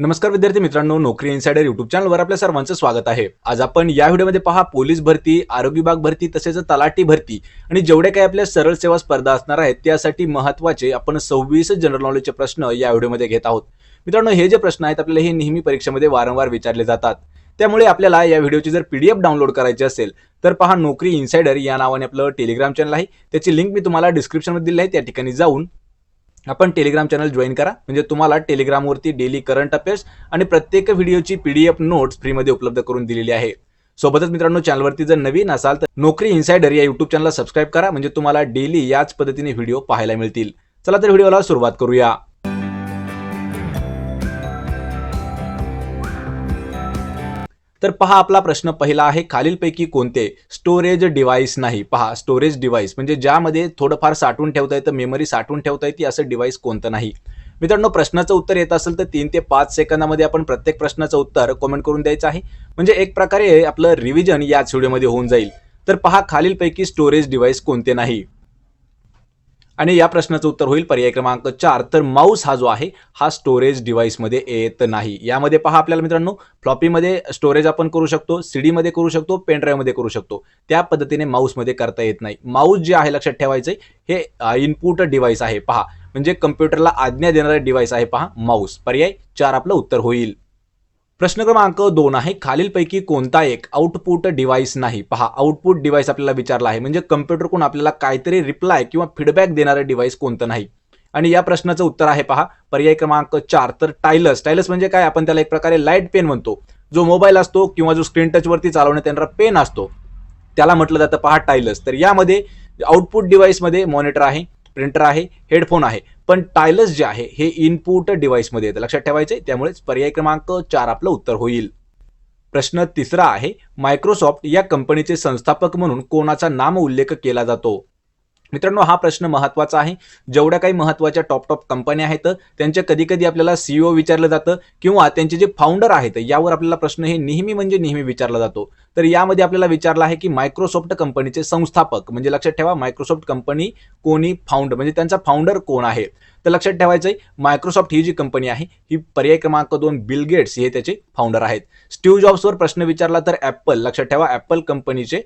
नमस्कार विद्यार्थी मित्रांनो नोकरी इन्सायडर युट्यूब चॅनलवर आपल्या सर्वांचं स्वागत आहे. आज आपण या व्हिडिओमध्ये पहा पोलीस भरती आरोग्य विभाग भरती तसेच तलाठी भरती आणि जेवढे काही आपल्या सरळ सेवा स्पर्धा असणार आहेत त्यासाठी महत्त्वाचे आपण सव्वीस जनरल नॉलेजचे प्रश्न या व्हिडिओमध्ये घेत आहोत. मित्रांनो हे जे प्रश्न आहेत आपल्याला हे नेहमी परीक्षेमध्ये वारंवार विचारले जातात. त्यामुळे आपल्याला या व्हिडिओची जर पीडीएफ डाउनलोड करायची असेल तर पहा नोकरी इन्सायडर या नावाने आपलं टेलिग्राम चॅनल आहे. त्याची लिंक मी तुम्हाला डिस्क्रिप्शनमध्ये दिली आहे त्या ठिकाणी जाऊन आपण टेलिग्राम चॅनल जॉईन करा. म्हणजे तुम्हाला टेलिग्रामवरती डेली करंट अफेअर्स आणि प्रत्येक व्हिडिओची पीडीएफ नोट्स फ्रीमध्ये उपलब्ध करून दिलेली आहे. सोबतच मित्रांनो चॅनलवरती जर नवीन असाल तर नोकरी इन्सायडर या युट्यूब चॅनलला सबस्क्राईब करा. म्हणजे तुम्हाला डेली याच पद्धतीने व्हिडिओ पाहायला मिळतील. चला तर व्हिडिओला सुरुवात करूया. तर पहा आपला प्रश्न पहिला आहे खालीलपैकी कोणते स्टोरेज डिव्हाइस नाही? पहा स्टोरेज डिव्हाइस म्हणजे ज्यामध्ये थोडंफार साठवून ठेवता येतं मेमरी साठवून ठेवता येते असं डिव्हाइस कोणतं नाही? मित्रांनो प्रश्नाचं उत्तर येत असेल तर तीन ते पाच सेकंदामध्ये आपण प्रत्येक प्रश्नाचं उत्तर कमेंट करून द्यायचं आहे. म्हणजे एक प्रकारे आपलं रिव्हिजन याच व्हिडिओमध्ये होऊन जाईल. तर पहा खालीलपैकी स्टोरेज डिव्हाइस कोणते नाही? आणि या प्रश्नाचं उत्तर होईल पर्याय क्रमांक चार. तर माऊस हा जो आहे हा स्टोरेज डिव्हाइसमध्ये येत नाही. यामध्ये पहा आपल्याला मित्रांनो फ्लॉपीमध्ये स्टोरेज आपण करू शकतो सीडीमध्ये करू शकतो पेनड्राईव्हमध्ये करू शकतो. त्या पद्धतीने माऊसमध्ये करता येत नाही. माऊस जे आहे लक्षात ठेवायचं हे इनपुट डिव्हाइस आहे. पहा म्हणजे कम्प्युटरला आज्ञा देणारे डिव्हाइस आहे पहा माऊस पर्याय चार आपलं उत्तर होईल. प्रश्न क्रमांक दोन आहे खालीलपैकी कोणता एक आउटपुट डिव्हाइस नाही? पहा आउटपुट डिव्हाइस आपल्याला विचारला आहे म्हणजे कम्प्युटरकडून आपल्याला काहीतरी रिप्लाय किंवा फीडबॅक देणारं डिव्हाइस कोणतं नाही? आणि या प्रश्नाचं उत्तर आहे पहा पर्याय क्रमांक चार तर टायलस टायलस म्हणजे काय? आपण त्याला एक प्रकारे लाइट पेन म्हणतो. जो मोबाईल असतो किंवा जो स्क्रीन टचवरती चालवण्यात येणारा पेन असतो. त्याला म्हटलं जातं पहा टायलस तर यामध्ये आउटपुट डिव्हाइसमध्ये मॉनिटर आहे. प्रिंटर आहे हेडफोन आहे पण टायलस जे आहे हे इनपुट डिव्हाइसमध्ये येतं. लक्षात ठेवायचे त्यामुळेच पर्याय क्रमांक चार आपलं उत्तर होईल. प्रश्न तिसरा आहे मायक्रोसॉफ्ट या कंपनीचे संस्थापक म्हणून कोणाचा नाम उल्लेख केला जातो? मित्रांनो हा प्रश्न महत्त्वाचा आहे. जेवढ्या काही महत्त्वाच्या टॉप टॉप कंपन्या आहेत त्यांच्या कधी कधी आपल्याला सीईओ विचारलं जातं किंवा त्यांचे जे फाउंडर आहेत यावर आपल्याला प्रश्न हे नेहमी म्हणजे नेहमी विचारला जातो. तर यामध्ये आपल्याला विचारलं आहे की मायक्रोसॉफ्ट कंपनीचे संस्थापक म्हणजे लक्षात ठेवा मायक्रोसॉफ्ट कंपनी कोणी फाउंडर म्हणजे त्यांचा फाउंडर कोण आहे? तर लक्षात ठेवायचं आहे मायक्रोसॉफ्ट ही जी कंपनी आहे ही पर्याय क्रमांक दोन बिल गेट्स हे त्याचे फाउंडर आहेत. स्टीव जॉब्सवर प्रश्न विचारला तर ॲपल लक्षात ठेवा ॲपल कंपनीचे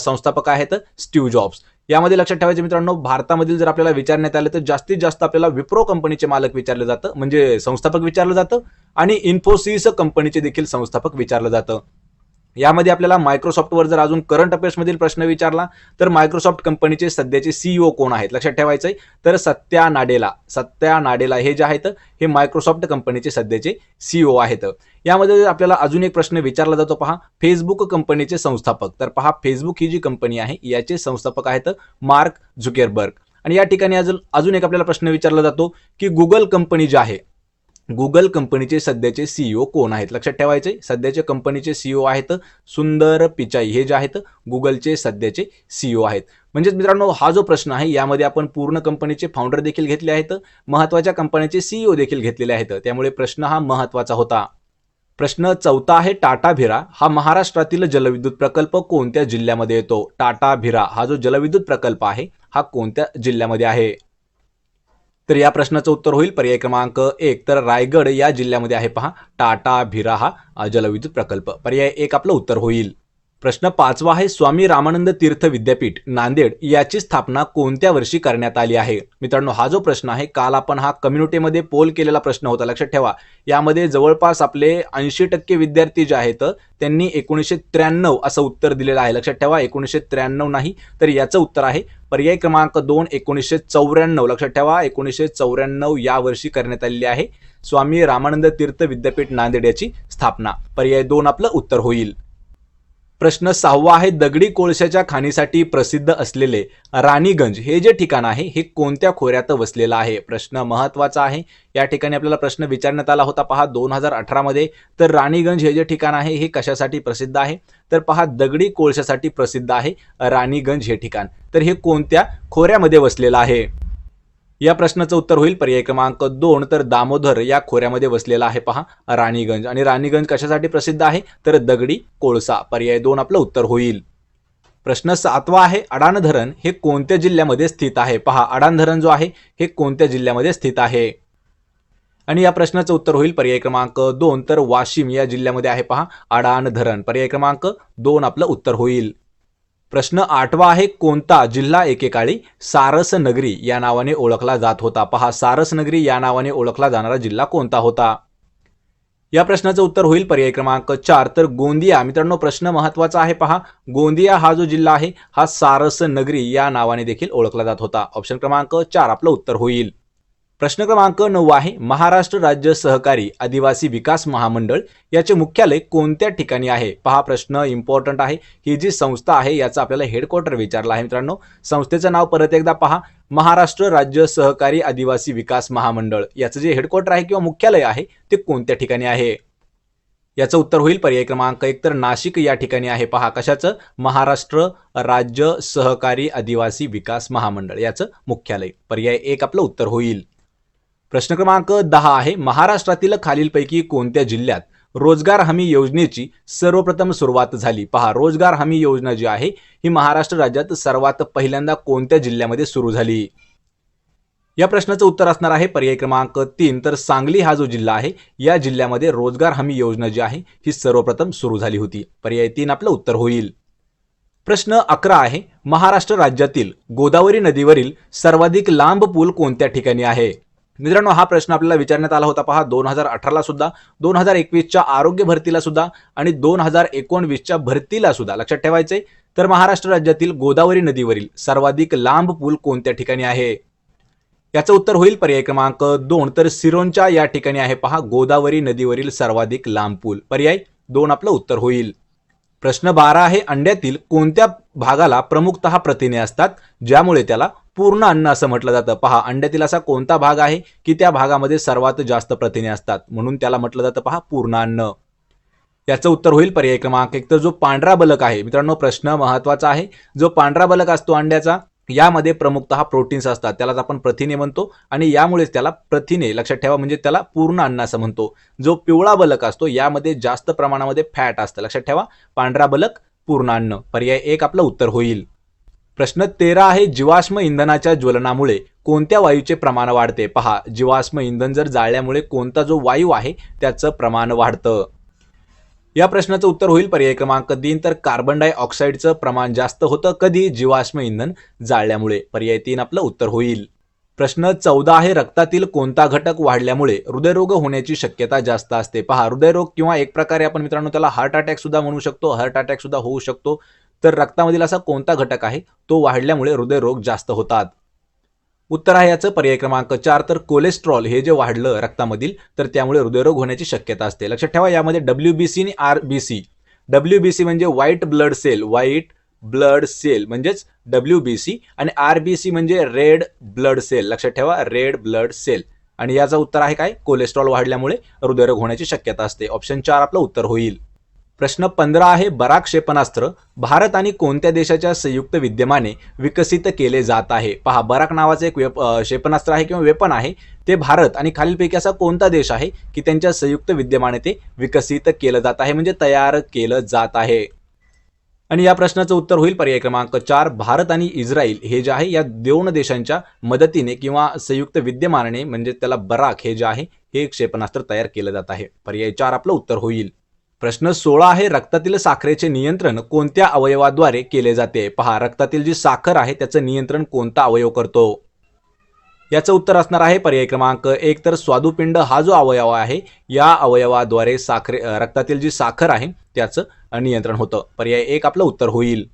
संस्थापक आहेत स्टीव जॉब्स यामध्ये लक्षात ठेवायचे मित्रांनो भारतामधील जर आपल्याला विचारण्यात आलं तर जास्तीत जास्त आपल्याला विप्रो कंपनीचे मालक विचारलं जातं म्हणजे संस्थापक विचारलं जातं आणि इन्फोसिस कंपनीचे देखील संस्थापक विचारलं जातं. यामध्ये आपल्याला मायक्रोसॉफ्टवर जर अजून करंट अफेअर्समधील प्रश्न विचारला तर मायक्रोसॉफ्ट कंपनीचे सध्याचे सीईओ कोण आहेत? लक्षात ठेवायचं आहे तर सत्या नाडेला सत्या नाडेला हे जे आहेत हे मायक्रोसॉफ्ट कंपनीचे सध्याचे सीईओ आहेत. यामध्ये आपल्याला अजून एक प्रश्न विचारला जातो पहा. फेसबुक कंपनीचे संस्थापक. तर पहा फेसबुक ही जी कंपनी आहे याचे संस्थापक आहेत मार्क झुकेरबर्ग आणि या ठिकाणी अजून अजून एक आपल्याला प्रश्न विचारला जातो की गुगल कंपनी जी आहे गुगल कंपनीचे सध्याचे सीईओ कोण आहेत? लक्षात ठेवायचे सध्याच्या कंपनीचे सीईओ आहेत सुंदर पिचाई. हे जे आहेत गुगलचे सध्याचे सीईओ आहेत. म्हणजेच मित्रांनो हा जो प्रश्न आहे यामध्ये आपण पूर्ण कंपनीचे फाउंडर देखील घेतले आहेत महत्त्वाच्या कंपनीचे सीईओ देखील घेतलेले आहेत. त्यामुळे प्रश्न हा महत्त्वाचा होता. प्रश्न चौथा आहे टाटा भिरा. हा महाराष्ट्रातील जलविद्युत प्रकल्प कोणत्या जिल्ह्यामध्ये येतो? टाटा भिरा. हा जो जलविद्युत प्रकल्प आहे हा कोणत्या जिल्ह्यामध्ये आहे? तर या प्रश्नाचं उत्तर होईल पर्याय क्रमांक एक. तर रायगड या जिल्ह्यामध्ये आहे पहा टाटा भिरा हा जलविद्युत प्रकल्प. पर्याय एक आपलं उत्तर होईल. प्रश्न पाचवा आहे स्वामी रामानंद तीर्थ विद्यापीठ नांदेड याची स्थापना कोणत्या वर्षी करण्यात आली आहे? मित्रांनो हा जो प्रश्न आहे काल आपण हा कम्युनिटीमध्ये पोल केलेला प्रश्न होता लक्षात ठेवा. यामध्ये जवळपास आपले ऐंशी टक्के विद्यार्थी जे आहेत त्यांनी एकोणीसशे त्र्याण्णव असं उत्तर दिलेलं आहे. लक्षात ठेवा एकोणीसशे त्र्याण्णव नाही तर याचं उत्तर आहे पर्याय क्रमांक दोन एकोणीसशे चौऱ्याण्णव. लक्षात ठेवा एकोणीसशे चौऱ्याण्णव या वर्षी करण्यात आलेली आहे स्वामी रामानंद तीर्थ विद्यापीठ नांदेड याची स्थापना. पर्याय दोन आपलं उत्तर होईल. प्रश्न सहावा आहे दगडी कोळशाच्या खाणीसाठी प्रसिद्ध असलेले राणीगंज. हे जे ठिकाण आहे हे कोणत्या खोऱ्यात वसलेलं आहे? प्रश्न महत्त्वाचा आहे. या ठिकाणी आपल्याला प्रश्न विचारण्यात आला होता. पहा दोन हजार अठरामध्ये तर राणीगंज हे जे ठिकाण आहे हे कशासाठी प्रसिद्ध आहे? तर पहा दगडी कोळशासाठी प्रसिद्ध आहे राणीगंज हे ठिकाण. तर हे कोणत्या खोऱ्यामध्ये वसलेलं आहे? या प्रश्नाचं उत्तर होईल. पर्याय क्रमांक दोन तर दामोदर या खोऱ्यामध्ये वसलेला आहे पहा राणीगंज. आणि राणीगंज कशासाठी प्रसिद्ध आहे? तर दगडी कोळसा. पर्याय दोन आपलं उत्तर होईल. प्रश्न सातवा आहे अडाण धरण हे कोणत्या जिल्ह्यामध्ये स्थित आहे? पहा अडाण धरण जो आहे हे कोणत्या जिल्ह्यामध्ये स्थित आहे? आणि या प्रश्नाचं उत्तर होईल. पर्याय क्रमांक दोन तर वाशिम या जिल्ह्यामध्ये आहे पहा अडाण धरण पर्याय क्रमांक दोन आपलं उत्तर होईल. प्रश्न आठवा आहे कोणता जिल्हा एकेकाळी सारस नगरी या नावाने ओळखला जात होता? पहा सारस नगरी या नावाने ओळखला जाणारा जिल्हा कोणता होता? या प्रश्नाचं उत्तर होईल पर्याय क्रमांक चार. तर गोंदिया मित्रांनो प्रश्न महत्त्वाचा आहे पहा. गोंदिया हा जो जिल्हा आहे हा सारस नगरी या नावाने देखील ओळखला जात होता. ऑप्शन क्रमांक चार आपलं उत्तर होईल. प्रश्न क्रमांक नऊ आहे महाराष्ट्र राज्य सहकारी आदिवासी विकास महामंडळ याचे मुख्यालय कोणत्या ठिकाणी आहे? पहा प्रश्न इम्पॉर्टंट आहे. ही जी संस्था आहे याचा आपल्याला हेडक्वार्टर विचारला आहे मित्रांनो. संस्थेचं नाव परत एकदा पहा. महाराष्ट्र राज्य सहकारी आदिवासी विकास महामंडळ. याचं जे हेडक्वार्टर आहे किंवा मुख्यालय आहे ते कोणत्या ठिकाणी आहे? याचं उत्तर होईल पर्याय क्रमांक एक तर नाशिक या ठिकाणी आहे. पहा कशाचं? महाराष्ट्र राज्य सहकारी आदिवासी विकास महामंडळ याचं मुख्यालय. पर्याय एक आपलं उत्तर होईल. प्रश्न क्रमांक दहा आहे महाराष्ट्रातील खालीलपैकी कोणत्या जिल्ह्यात रोजगार हमी योजनेची सर्वप्रथम सुरुवात झाली? पहा रोजगार हमी योजना जी आहे ही महाराष्ट्र राज्यात सर्वात पहिल्यांदा कोणत्या जिल्ह्यामध्ये सुरू झाली? या प्रश्नाचं उत्तर असणार आहे पर्याय क्रमांक तीन. तर सांगली हा जो जिल्हा आहे या जिल्ह्यामध्ये रोजगार हमी योजना जी आहे ही सर्वप्रथम सुरू झाली होती. पर्याय तीन आपलं उत्तर होईल. प्रश्न अकरा आहे महाराष्ट्र राज्यातील गोदावरी नदीवरील सर्वाधिक लांब पूल कोणत्या ठिकाणी आहे? मित्रांनो हा प्रश्न आपल्याला विचारण्यात आला होता पहा. दोन हजार अठराला सुद्धा दोन हजार एकवीसच्या आरोग्य भरतीला सुद्धा आणि दोन हजार एकोणवीसच्या भरतीला सुद्धा. लक्षात ठेवायचे तर महाराष्ट्र राज्यातील गोदावरी नदीवरील सर्वाधिक लांब पूल कोणत्या ठिकाणी आहे? याचं उत्तर होईल पर्याय क्रमांक दोन. तर सिरोंच्या या ठिकाणी आहे पहा. गोदावरी नदीवरील सर्वाधिक लांब पूल. पर्याय दोन आपलं उत्तर होईल. प्रश्न बारा आहे. अंड्यातील कोणत्या भागाला प्रमुखतः प्रथिने असतात? ज्यामुळे त्याला पूर्ण अन्न असं म्हटलं जातं. पहा अंड्यातील असा कोणता भाग आहे की त्या भागामध्ये सर्वात जास्त प्रथिने असतात? म्हणून त्याला म्हटलं जातं पहा पूर्ण अन्न. याचं उत्तर होईल पर्याय क्रमांक एक. तर जो पांढरा बलक आहे मित्रांनो प्रश्न महत्त्वाचा आहे. जो पांढरा बलक असतो अंड्याचा यामध्ये प्रमुखतः प्रोटीन्स असतात. त्यालाच आपण प्रथिने म्हणतो आणि यामुळेच त्याला प्रथिने लक्षात ठेवा म्हणजे त्याला पूर्ण अन्न असं म्हणतो. जो पिवळा बलक असतो यामध्ये जास्त प्रमाणामध्ये फॅट असतं. लक्षात ठेवा पांढरा बलक पूर्ण अन्न. पर्याय एक आपलं उत्तर होईल. प्रश्न तेरा आहे जीवाश्म इंधनाच्या ज्वलनामुळे कोणत्या वायूचे प्रमाण वाढते? पहा जीवाश्म इंधन जर जाळल्यामुळे कोणता जो वायू आहे त्याचं प्रमाण वाढतं. या प्रश्नाचं उत्तर होईल पर्याय क्रमांक तीन. तर कार्बन डायऑक्साईडचं प्रमाण जास्त होतं कधी? जीवाश्म इंधन जाळल्यामुळे. पर्याय तीन आपलं उत्तर होईल. प्रश्न चौदा आहे रक्तातील कोणता घटक वाढल्यामुळे हृदयरोग होण्याची शक्यता जास्त असते? पहा हृदयरोग किंवा एक प्रकारे आपण मित्रांनो त्याला हार्ट अटॅक सुद्धा म्हणू शकतो. हार्ट अटॅक सुद्धा होऊ शकतो. तर रक्तामधील असा कोणता घटक आहे? तो वाढल्यामुळे हृदयरोग जास्त होतात. उत्तर आहे याचं पर्याय क्रमांक चार. तर कोलेस्ट्रॉल हे जे वाढलं रक्तामधील तर त्यामुळे हृदयरोग होण्याची शक्यता असते. लक्षात ठेवा यामध्ये डब्ल्यू बी सी आणि R B C W B C म्हणजे white blood cell white blood cell म्हणजेच डब्ल्यू बी सी आणि आर बी सी म्हणजे रेड ब्लड सेल लक्षात ठेवा रेड ब्लड सेल आणि याचं उत्तर आहे काय? कोलेस्ट्रॉल वाढल्यामुळे हृदयरोग होण्याची शक्यता असते. ऑप्शन चार आपलं उत्तर होईल. प्रश्न पंधरा आहे बराक क्षेपणास्त्र भारत आणि कोणत्या देशाच्या संयुक्त विद्यमाने विकसित केले जात आहे? पहा बराक नावाचं एक वेप क्षेपणास्त्र आहे किंवा वेपन आहे. ते भारत आणि खालीलपैकी असा कोणता देश आहे की त्यांच्या संयुक्त विद्यमाने ते विकसित केलं जात आहे म्हणजे तयार केलं जात आहे? आणि या प्रश्नाचं उत्तर होईल पर्याय क्रमांक चार. भारत आणि इस्रायल हे जे आहे या दोन देशांच्या मदतीने किंवा संयुक्त विद्यमानाने म्हणजे त्याला बराक हे जे आहे हे क्षेपणास्त्र तयार केलं जात आहे. पर्याय चार आपलं उत्तर होईल. प्रश्न सोळा आहे रक्तातील साखरेचे नियंत्रण कोणत्या अवयवाद्वारे केले जाते? पहा रक्तातील जी साखर आहे त्याचं नियंत्रण कोणता अवयव करतो? याचं उत्तर असणार आहे पर्याय क्रमांक एक. तर स्वादुपिंड हा जो अवयव आहे या अवयवाद्वारे साखरे रक्तातील जी साखर आहे त्याचं नियंत्रण होतं. पर्याय एक आपलं उत्तर होईल.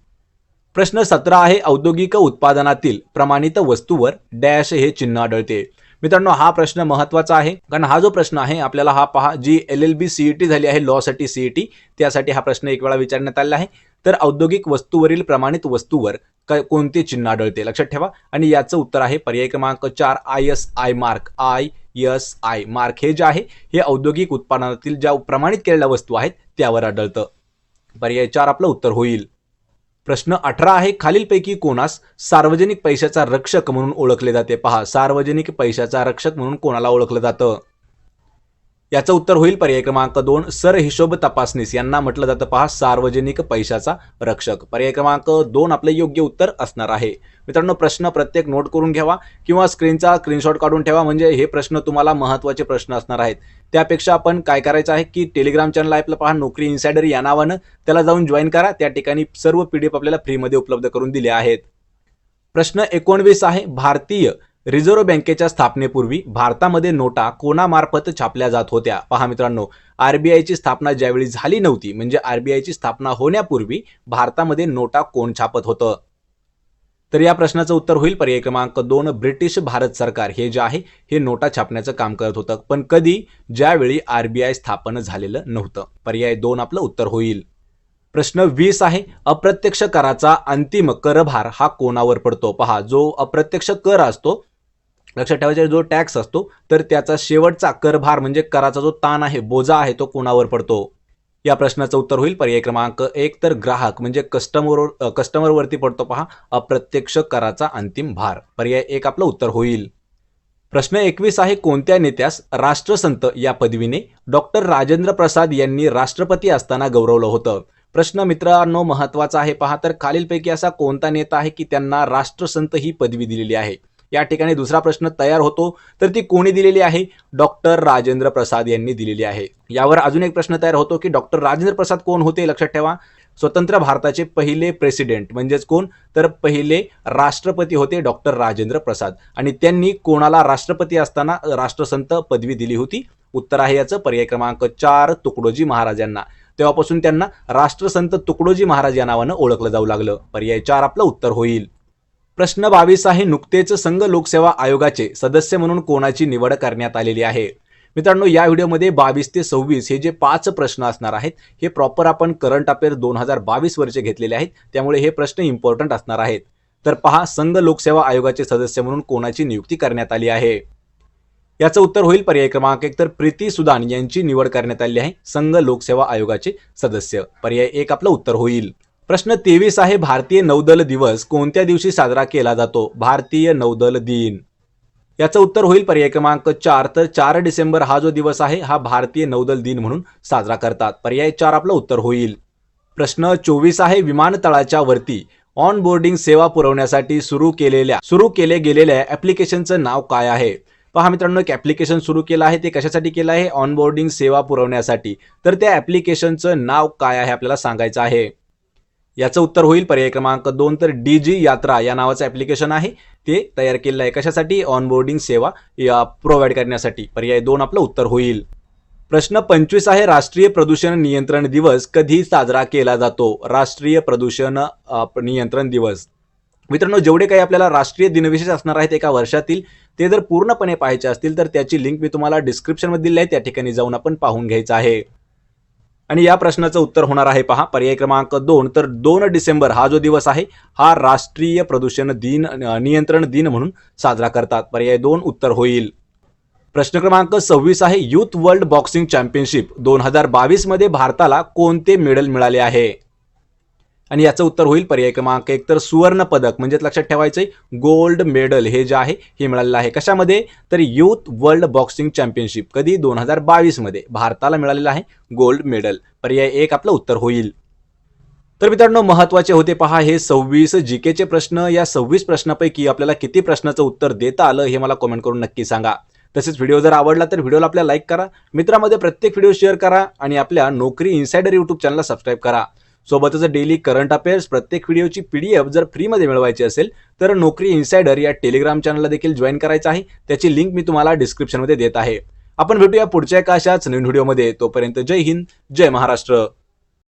प्रश्न सतरा आहे औद्योगिक उत्पादनातील प्रमाणित वस्तूवर डॅश हे चिन्ह आढळते. मित्रांनो हा प्रश्न महत्त्वाचा आहे. कारण हा जो प्रश्न आहे आपल्याला हा पहा जी एल एल बी सीईटी झाली आहे लॉसाठी सीईटी त्यासाठी हा प्रश्न एक वेळा विचारण्यात आलेला आहे. तर औद्योगिक वस्तूवरील प्रमाणित वस्तूवर क- कोणते चिन्ह आढळते? लक्षात ठेवा. आणि याचं उत्तर आहे पर्याय क्रमांक चार I S I mark I S I mark हे जे आहे हे औद्योगिक उत्पादनातील ज्या प्रमाणित केलेल्या वस्तू आहेत त्यावर आढळतं. पर्याय चार आपलं उत्तर होईल. प्रश्न अठरा आहे खालीलपैकी कोणास सार्वजनिक पैशाचा रक्षक म्हणून ओळखले जाते? पहा सार्वजनिक पैशाचा रक्षक म्हणून कोणाला ओळखलं जातं? याचं उत्तर होईल पर्याय क्रमांक दोन सर हिशोब तपासनीस यांना म्हटलं जातं पहा सार्वजनिक पैशाचा रक्षक. पर्याय क्रमांक दोन आपलं योग्य उत्तर असणार आहे. मित्रांनो प्रश्न प्रत्येक नोट करून घ्यावा किंवा स्क्रीनचा स्क्रीनशॉट काढून ठेवा. म्हणजे हे प्रश्न तुम्हाला महत्त्वाचे प्रश्न असणार आहेत. त्यापेक्षा आपण काय करायचं आहे की टेलिग्राम चॅनल आहे आपलं पहा नोकरी इन्सायडर या नावानं त्याला जाऊन जॉईन करा. त्या ठिकाणी सर्व पी डी एफ आपल्याला फ्रीमध्ये उपलब्ध करून दिले आहेत. प्रश्न एकोणवीस आहे. भारतीय रिझर्व्ह बँकेच्या स्थापनेपूर्वी भारतामध्ये नोटा कोणामार्फत छापल्या जात होत्या? पहा मित्रांनो आरबीआयची स्थापना ज्यावेळी झाली नव्हती म्हणजे आरबीआयची स्थापना होण्यापूर्वी भारतामध्ये नोटा कोण छापत होतं? तर या प्रश्नाचं उत्तर होईल पर्याय क्रमांक दोन ब्रिटिश भारत सरकार. हे जे आहे हे नोटा छापण्याचं काम करत होतं. पण कधी? ज्यावेळी आरबीआय स्थापन झालेलं नव्हतं. पर्याय दोन आपलं उत्तर होईल. प्रश्न वीस आहे. अप्रत्यक्ष कराचा अंतिम करभार हा कोणावर पडतो? पहा जो अप्रत्यक्ष कर असतो लक्षात ठेवायचा जो टॅक्स असतो तर त्याचा शेवटचा करभार म्हणजे कराचा जो ताण आहे बोजा आहे तो कोणावर पडतो? या प्रश्नाचं उत्तर होईल. पर्याय क्रमांक एक तर ग्राहक म्हणजे कस्टमर कस्टमरवरती पडतो पहा. अप्रत्यक्ष कराचा अंतिम भार. पर्याय एक आपलं उत्तर होईल. प्रश्न एकवीस आहे कोणत्या नेत्यास राष्ट्रसंत या पदवीने डॉक्टर राजेंद्र प्रसाद यांनी राष्ट्रपती असताना गौरवलं होतं? प्रश्न मित्रांनो महत्त्वाचा आहे पहा. तर खालीलपैकी असा कोणता नेता आहे की त्यांना राष्ट्रसंत ही पदवी दिलेली आहे? या ठिकाणी दुसरा प्रश्न तयार होतो. तर ती कोणी दिलेली आहे? डॉक्टर राजेंद्र प्रसाद यांनी दिलेली आहे. यावर अजून एक प्रश्न तयार होतो की डॉक्टर राजेंद्र प्रसाद कोण होते? लक्षात ठेवा. स्वतंत्र भारताचे पहिले प्रेसिडेंट म्हणजेच कोण? तर पहिले राष्ट्रपती होते डॉक्टर राजेंद्र प्रसाद. आणि त्यांनी कोणाला राष्ट्रपती असताना राष्ट्रसंत पदवी दिली होती? उत्तर आहे याचं पर्याय क्रमांक चार तुकडोजी महाराजांना तेव्हापासून त्यांना राष्ट्रसंत तुकडोजी महाराज या नावानं ओळखलं जाऊ लागलं. पर्याय चार आपलं उत्तर होईल. प्रश्न बावीस आहे नुकतेच संघ लोकसेवा आयोगाचे सदस्य म्हणून कोणाची निवड करण्यात आलेली आहे? मित्रांनो या व्हिडिओमध्ये बावीस ते सव्वीस हे जे पाच प्रश्न असणार आहेत हे प्रॉपर आपण करंट अफेअर दोन हजार बावीस वरचे घेतलेले आहेत त्यामुळे हे प्रश्न इम्पॉर्टंट असणार आहेत. तर पहा संघ लोकसेवा आयोगाचे सदस्य म्हणून कोणाची नियुक्ती करण्यात आली आहे? याचं उत्तर होईल पर्याय क्रमांक एक तर प्रीती सुदान यांची निवड करण्यात आली आहे संघ लोकसेवा आयोगाचे सदस्य. पर्याय एक आपलं उत्तर होईल. प्रश्न तेवीस आहे भारतीय नौदल दिवस कोणत्या दिवशी साजरा केला जातो? भारतीय नौदल दिन. याचं उत्तर होईल पर्याय क्रमांक चार. तर चार डिसेंबर हा जो दिवस आहे हा भारतीय नौदल दिन म्हणून साजरा करतात. पर्याय चार आपलं उत्तर होईल. प्रश्न चोवीस आहे विमानतळाच्या वरती ऑन बोर्डिंग सेवा पुरवण्यासाठी सुरू केलेल्या सुरू केले गेलेल्या ऍप्लिकेशनचं नाव काय आहे? पहा मित्रांनो एक ऍप्लिकेशन सुरू केलं आहे ते कशासाठी केलं आहे? ऑन बोर्डिंग सेवा पुरवण्यासाठी. तर त्या ऍप्लिकेशनचं नाव काय आहे आपल्याला सांगायचं आहे. याचं उत्तर होईल पर्याय क्रमांक दोन तर डी जी यात्रा या नावाचं ॲप्लिकेशन आहे. ते तयार केलेलं आहे. कशासाठी? ऑनबोर्डिंग सेवा प्रोव्हाइड करण्यासाठी. पर्याय दोन आपलं उत्तर होईल. प्रश्न पंचवीस आहे. राष्ट्रीय प्रदूषण नियंत्रण दिवस कधी साजरा केला जातो? राष्ट्रीय प्रदूषण नियंत्रण दिवस. मित्रांनो जेवढे काही आपल्याला राष्ट्रीय दिनविशेष असणार आहेत एका वर्षातील ते जर पूर्णपणे पाहायचे असतील तर त्याची लिंक मी तुम्हाला डिस्क्रिप्शनमध्ये दिली आहे. त्या ठिकाणी जाऊन आपण पाहून घ्यायचं आहे. आणि या प्रश्नाचं उत्तर होणार आहे पहा. पर्याय क्रमांक दोन. तर दोन डिसेंबर हा जो दिवस आहे हा राष्ट्रीय प्रदूषण दिन नियंत्रण दिन म्हणून साजरा करतात. पर्याय दोन उत्तर होईल. प्रश्न क्रमांक सव्वीस आहे युथ वर्ल्ड बॉक्सिंग चॅम्पियनशिप. दोन हजार बावीसमध्ये भारताला कोणते मेडल मिळाले आहे? आणि याचं उत्तर होईल पर्याय क्रमांक एक. तर सुवर्ण पदक म्हणजेच लक्षात ठेवायचंय गोल्ड मेडल हे जे आहे हे मिळालेलं आहे. कशामध्ये? तर युथ वर्ल्ड बॉक्सिंग चॅम्पियनशिप कधी? दोन हजार बावीसमध्ये भारताला मिळालेलं आहे गोल्ड मेडल. पर्याय एक आपलं उत्तर होईल. तर मित्रांनो महत्त्वाचे होते पहा हे सव्वीस जीकेचे प्रश्न. या सव्वीस प्रश्नापैकी आपल्याला किती प्रश्नाचं उत्तर देता आलं हे मला कॉमेंट करून नक्की सांगा. तसेच व्हिडिओ जर आवडला तर व्हिडिओला आपल्या लाईक करा. मित्रामध्ये प्रत्येक व्हिडिओ शेअर करा आणि आपल्या नोकरी इन्सायडर युट्यूब चॅनलला सबस्क्राईब करा. सोबतच डेली करंट अफेअर्स प्रत्येक व्हिडिओची पीडीएफ जर फ्रीमध्ये मिळवायची असेल तर नोकरी इन्सायडर या टेलिग्राम चॅनलला देखील जॉईन करायचं आहे. त्याची लिंक मी तुम्हाला डिस्क्रिप्शनमध्ये देत आहे. आपण भेटूया पुढच्या एका अशाच नवीन व्हिडिओमध्ये. तोपर्यंत जय हिंद जय महाराष्ट्र.